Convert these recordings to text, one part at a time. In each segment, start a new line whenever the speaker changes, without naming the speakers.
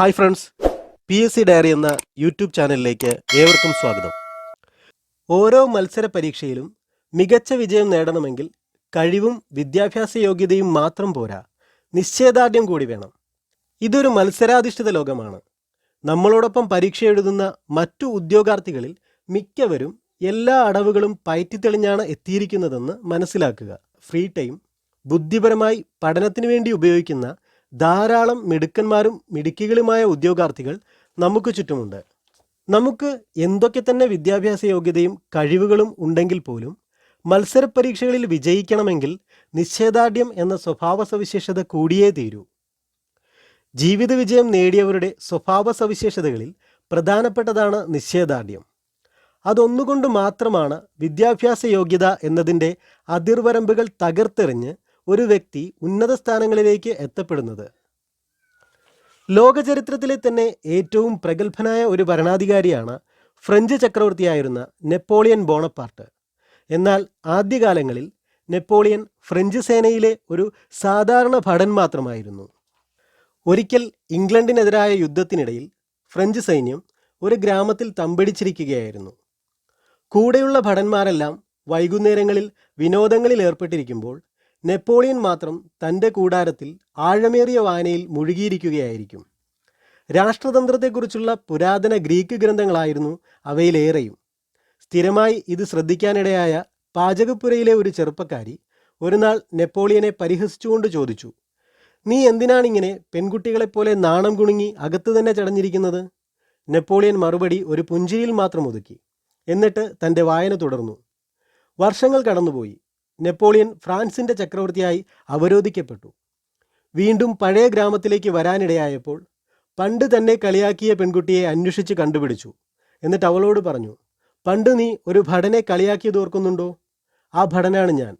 Hi friends. P S C diary എന്ന YouTube ചാനലിലേക്ക് ഏവർക്കും സ്വാഗതം. ഓരോ മത്സര പരീക്ഷയിലും മികച്ച വിജയം നേടണമെങ്കിൽ കഴിവും വിദ്യാഭ്യാസ യോഗ്യതയും മാത്രം പോരാ. നിശ്ചയദാർഢ്യം കൂടി വേണം. ഇതൊരു മത്സരാധിഷ്ഠിത ലോകമാണ്. നമ്മളോടൊപ്പം പരീക്ഷ എഴുതുന്ന മറ്റു ഉദ്യോഗാർത്ഥികളിൽ മിക്കവരും എല്ലാ അടവുകളും പയറ്റിത്തെളിഞ്ഞാണ് എത്തിയിരിക്കുന്നതെന്ന് മനസ്സിലാക്കുക. ഫ്രീ ടൈം ബുദ്ധിപരമായി പഠനത്തിന് വേണ്ടി ഉപയോഗിക്കുന്ന ധാരാളം മിടുക്കന്മാരും മിടുക്കികളുമായ ഉദ്യോഗാർത്ഥികൾ നമുക്ക് ചുറ്റുമുണ്ട്. നമുക്ക് എന്തൊക്കെ തന്നെ വിദ്യാഭ്യാസ യോഗ്യതയും കഴിവുകളും ഉണ്ടെങ്കിൽ പോലും മത്സര പരീക്ഷകളിൽ വിജയിക്കണമെങ്കിൽ നിശ്ചയദാർഢ്യം എന്ന സ്വഭാവ സവിശേഷത കൂടിയേ തീരൂ. ജീവിത വിജയം നേടിയവരുടെ സ്വഭാവ സവിശേഷതകളിൽ പ്രധാനപ്പെട്ടതാണ് നിശ്ചയദാർഢ്യം. അതൊന്നുകൊണ്ട് മാത്രമാണ് വിദ്യാഭ്യാസ യോഗ്യത എന്നതിന്റെ അതിർവരമ്പുകൾ തകർത്തെറിഞ്ഞ് ഒരു വ്യക്തി ഉന്നത സ്ഥാനങ്ങളിലേക്ക് എത്തപ്പെടുന്നത്. ലോകചരിത്രത്തിലെ തന്നെ ഏറ്റവും പ്രഗത്ഭനായ ഒരു ഭരണാധികാരിയാണ് ഫ്രഞ്ച് ചക്രവർത്തിയായിരുന്ന നെപ്പോളിയൻ ബോണപ്പാർട്ട്. എന്നാൽ ആദ്യകാലങ്ങളിൽ നെപ്പോളിയൻ ഫ്രഞ്ച് സേനയിലെ ഒരു സാധാരണ ഭടൻ മാത്രമായിരുന്നു. ഒരിക്കൽ ഇംഗ്ലണ്ടിനെതിരായ യുദ്ധത്തിനിടയിൽ ഫ്രഞ്ച് സൈന്യം ഒരു ഗ്രാമത്തിൽ തമ്പടിച്ചിരിക്കുകയായിരുന്നു. കൂടെയുള്ള ഭടന്മാരെല്ലാം വൈകുന്നേരങ്ങളിൽ വിനോദങ്ങളിൽ ഏർപ്പെട്ടിരിക്കുമ്പോൾ നെപ്പോളിയൻ മാത്രം തന്റെ കൂടാരത്തിൽ ആഴമേറിയ വായനയിൽ മുഴുകിയിരിക്കുകയായിരിക്കും. രാഷ്ട്രതന്ത്രത്തെക്കുറിച്ചുള്ള പുരാതന ഗ്രീക്ക് ഗ്രന്ഥങ്ങളായിരുന്നു അവയിലേറെയും. സ്ഥിരമായി ഇത് ശ്രദ്ധിക്കാനിടയായ പാചകപ്പുരയിലെ ഒരു ചെറുപ്പക്കാരി ഒരുനാൾ നെപ്പോളിയനെ പരിഹസിച്ചുകൊണ്ട് ചോദിച്ചു നീ എന്തിനാണിങ്ങനെ പെൺകുട്ടികളെപ്പോലെ നാണം കുണുങ്ങി അകത്ത് തന്നെ ചടഞ്ഞിരിക്കുന്നത്? നെപ്പോളിയൻ മറുപടി ഒരു പുഞ്ചിരിയിൽ മാത്രം ഒതുക്കി. എന്നിട്ട് തന്റെ വായന തുടർന്നു. വർഷങ്ങൾ കടന്നുപോയി. നെപ്പോളിയൻ ഫ്രാൻസിന്റെ ചക്രവർത്തിയായി അവരോധിക്കപ്പെട്ടു. വീണ്ടും പഴയ ഗ്രാമത്തിലേക്ക് വരാനിടയായപ്പോൾ പണ്ട് തന്നെ കളിയാക്കിയ പെൺകുട്ടിയെ അന്വേഷിച്ച് കണ്ടുപിടിച്ചു. എന്നിട്ട് അവളോട് പറഞ്ഞു പണ്ട് നീ ഒരു ഭടനെ കളിയാക്കിയത് ഓർക്കുന്നുണ്ടോ? ആ ഭടനാണ് ഞാൻ.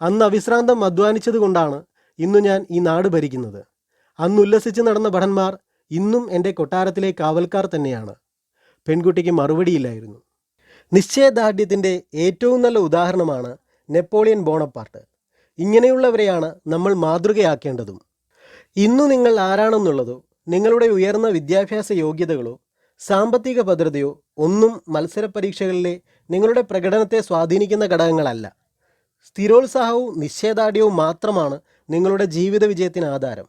അന്ന് അവിശ്രാന്തം അധ്വാനിച്ചത് കൊണ്ടാണ് ഇന്നു ഞാൻ ഈ നാട് ഭരിക്കുന്നത്. അന്ന് ഉല്ലസിച്ച് നടന്ന ഭടന്മാർ ഇന്നും എന്റെ കൊട്ടാരത്തിലെ കാവൽക്കാർ തന്നെയാണ്. പെൺകുട്ടിക്ക് മറുപടിയില്ലായിരുന്നു. നിശ്ചയദാർഢ്യത്തിന്റെ ഏറ്റവും നല്ല ഉദാഹരണമാണ് നെപ്പോളിയൻ ബോണപ്പാർട്ട്. ഇങ്ങനെയുള്ളവരെയാണ് നമ്മൾ മാതൃകയാക്കേണ്ടതും. ഇന്നു നിങ്ങൾ ആരാണെന്നുള്ളതോ നിങ്ങളുടെ ഉയർന്ന വിദ്യാഭ്യാസ യോഗ്യതകളോ സാമ്പത്തിക ഭദ്രതയോ ഒന്നും മത്സര പരീക്ഷകളിലെ നിങ്ങളുടെ പ്രകടനത്തെ സ്വാധീനിക്കുന്ന ഘടകങ്ങളല്ല. സ്ഥിരോത്സാഹവും നിശ്ചയദാർഢ്യവും മാത്രമാണ് നിങ്ങളുടെ ജീവിത വിജയത്തിന് ആധാരം.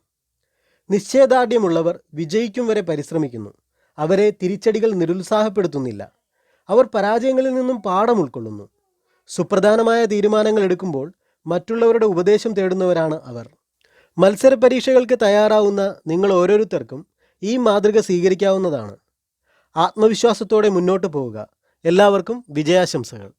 നിശ്ചയദാർഢ്യമുള്ളവർ വിജയിക്കും വരെ പരിശ്രമിക്കുന്നു. അവരെ തിരിച്ചടികൾ നിരുത്സാഹപ്പെടുത്തുന്നില്ല. അവർ പരാജയങ്ങളിൽ നിന്നും പാഠം ഉൾക്കൊള്ളുന്നു. സുപ്രധാനമായ തീരുമാനങ്ങൾ എടുക്കുമ്പോൾ മറ്റുള്ളവരുടെ ഉപദേശം തേടുന്നവരാണ് അവർ. മത്സര പരീക്ഷകൾക്ക് തയ്യാറാവുന്ന നിങ്ങൾ ഓരോരുത്തർക്കും ഈ മാതൃക സ്വീകരിക്കാവുന്നതാണ്. ആത്മവിശ്വാസത്തോടെ മുന്നോട്ട് പോവുക. എല്ലാവർക്കും വിജയാശംസകൾ.